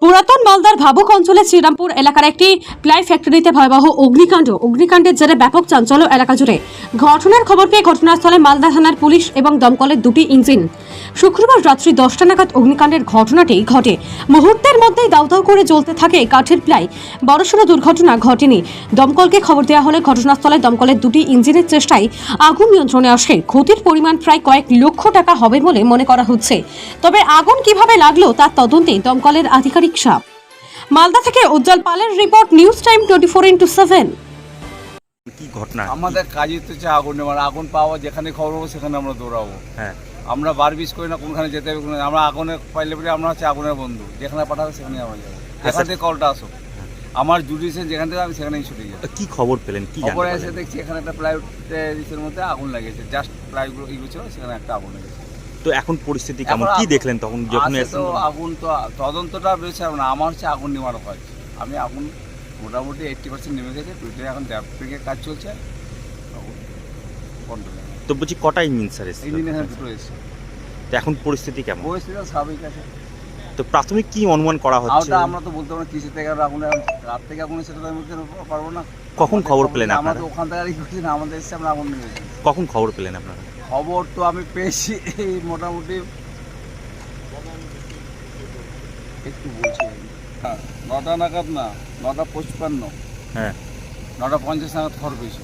পুরাতন মালদার ভাবুক অঞ্চলে শ্রীরামপুর এলাকার একটি প্লাই ফ্যাক্টরিতে ভয়াবহ অগ্নিকাণ্ড। অগ্নিকাণ্ডের জেরে ব্যাপক চাঞ্চল্য এলাকা জুড়ে। ঘটনার খবর পেয়ে ঘটনাস্থলে মালদা থানার পুলিশ এবং দমকলের দুটি ইঞ্জিন। শুক্রবার রাত্রি দশটা নাগাদ অগ্নিকাণ্ডের ঘটনাটি ঘটে। মুহূর্তের মধ্যেই দাউ দাউ করে জ্বলতে থাকে কাঠের প্লাই। বড়সড় দুর্ঘটনা ঘটেনি। দমকলকে খবর দেওয়া হলে ঘটনাস্থলে দমকলের দুটি ইঞ্জিনের চেষ্টায় আগুন নিয়ন্ত্রণে আসে। ক্ষতির পরিমাণ প্রায় কয়েক লক্ষ টাকা হবে বলে মনে করা হচ্ছে। তবে আগুন কীভাবে লাগল তার তদন্তে দমকলের আধিকারিক সাপ। মালদা থেকে উজ্জ্বল পালের report news time twenty four into seven. কি ঘটনা? আমাদের কাজই তো হচ্ছে আগুন নেওয়ার। আগুন পাওয়া যেখানে খবর পাবো সেখানে আমরা দৌড়াবো। হ্যাঁ। আমরা বারবিশ করি না কোনখানে যেতে হবে কোনখানে- আমরা আগুনে পাইলে পরে আমরা হচ্ছে আগুনের বন্ধু। যেখানে পাঠাবে সেখানে আমরা যাব। যেখান স্যার। থেকে কলটা আসো আমার জুডিশন যেখান থেকে আমি সেখানেই ছুটে যাব। কি খবর পেলেন? কি খবরে এসে দেখছি এখানে একটা প্লাইউডের মধ্যে আগুন লাগিয়েছে জাস্ট প্লাইগুলো ইগুলো ছিল সেখানে একটা আগুন লেগেছে। তো এখন পরিস্থিতি কেমন? এখন কি দেখলেন তখন যখন তো আগুন তো তদন্তটা বেশি না। আমার হচ্ছে আগুন নেওয়ার কাজ আমি আগুন মোটামুটি এইটটি পার্সেন্ট নেমে গেছে। এখন ড্যাপিংয়ের কাজ চলছে। আগুন কন্ট্রোলে তো বলছি কটা ইঞ্জিন স্যার? ইঞ্জিন এখানে দুটো এসেছে। তো এখন পরিস্থিতি কেমন? পরিস্থিতি স্বাভাবিক আছে। তো প্রাথমিক কি অনুমান করা হচ্ছে? আমরা তো বলতে পারব কিসে থেকে আগুনে রাত থেকে আগুনে সেটা তো আমি বলতে পারব না। কখন খবর পেলেন আমরা আপনারা? তো ওখান থেকে ই না আমাদের এসে আমরা আগুন নিয়েছি কখন খবর পেলেন আপনারা? খবর তো আমি পেয়েছি এই মোটামুটি একটু বলছি। হ্যাঁ, নটা নাগাদ না নটা পঁচপান্ন। হ্যাঁ। নটা পঞ্চাশ নাগাদ খবর পেয়েছি।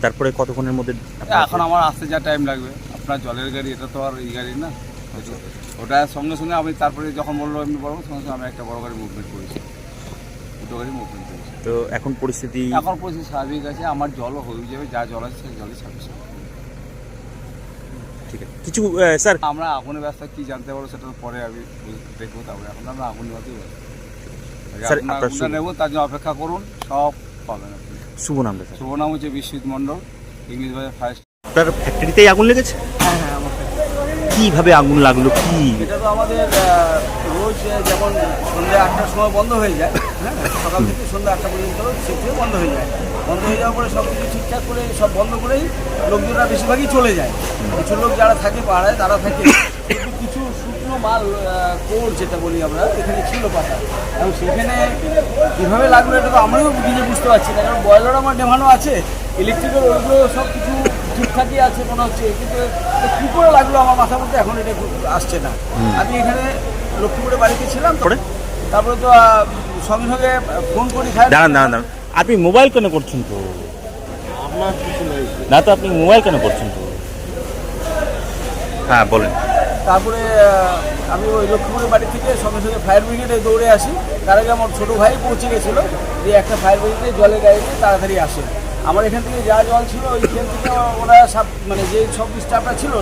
তারপরে কতক্ষণের মধ্যে এখন আমার আসতে যা টাইম লাগবে। আপনার জলের গাড়ি এটা তো আর এই গাড়ি না। ওটা সঙ্গে সঙ্গে আমি তারপরে যখন বলল এমনি বড় সঙ্গে সঙ্গে আমি একটা বড় গাড়ি মুভমেন্ট করেছি। দুটো গাড়ি মুভমেন্ট করেছি। তো এখন পরিস্থিতি এখন পরিস্থিতি স্বাভাবিক আছে আমার জলও হয়ে যাবে যা জল আছে সেই জলই সাফিসিয়েন্ট ঠিক আছে। কিছু স্যার আমরা আগুনের ব্যবস্থা কি জানতে পারব সেটা পরে আমি দেখব তারপরে। এখন আমরা আগুন নেওয়াতেই ব্যস্ত। স্যার, আপনার আপনার আগুনটা শুভ- নেব তার জন্য অপেক্ষা করুন সব পাবেন আপনি। শুভ নামটা স্যার শুভ নাম হচ্ছে বিশ্বজিৎ মণ্ডল ইংলিশ বাজার ফার্স্ট আপনার ফ্যাক্টরিতেই আগুন লেগেছে? হ্যাঁ হ্যাঁ আমার কীভাবে আগুন লাগল? কি? এটা তো আমাদের রোজ যেমন সন্ধ্যে আটটার সময় বন্ধ হয়ে যায় হ্যাঁ সকাল থেকে সন্ধ্যে আটটা পর্যন্ত সেটিও বন্ধ হয়ে যায়। বন্ধ হয়ে যাওয়ার পরে সব কিছু ঠিকঠাক করে সব বন্ধ করেই লোকজনরা বেশিরভাগই চলে যায়। কিছু লোক যারা থাকে পাড়ায় তারা থাকে। শুকনো মাল কোর যেটা বলি আমরা এখানে ছিল পাতা। এবং সেখানে কীভাবে লাগল এটা তো আমরাও নিজে বুঝতে পারছি না কারণ বয়লার আমার নেভানো আছে ইলেকট্রিক্যাল ওগুলো সব কিছু ঠিকঠাকই আছে মনে হচ্ছে কিন্তু তো কী করে লাগল আমার মাথার মধ্যে এখন এটা আসছে না। আমি এখানে লক্ষ্মীপুরে বাড়িতে ছিলাম তো তারপরে তো সঙ্গে সঙ্গে ফোন করি দাঁড়ান আপনি মোবাইল কেন করছেন তো? না তো আপনি মোবাইল কেন করছেন তো? হ্যাঁ বলেন। তারপরে আমি ওই লক্ষ্মীপুরের বাড়ি থেকে সঙ্গে সঙ্গে ফায়ার ব্রিগেডে দৌড়ে আসি। তার আগে আমার ছোটো ভাই পৌঁছে গেছিল যে একটা ফায়ার ব্রিগেডে জলের গাড়িতে তাড়াতাড়ি আসে। আমার এখান থেকে যা জল ছিল ওইখান থেকে ওরা সব মানে যে সব স্টাফরা ছিল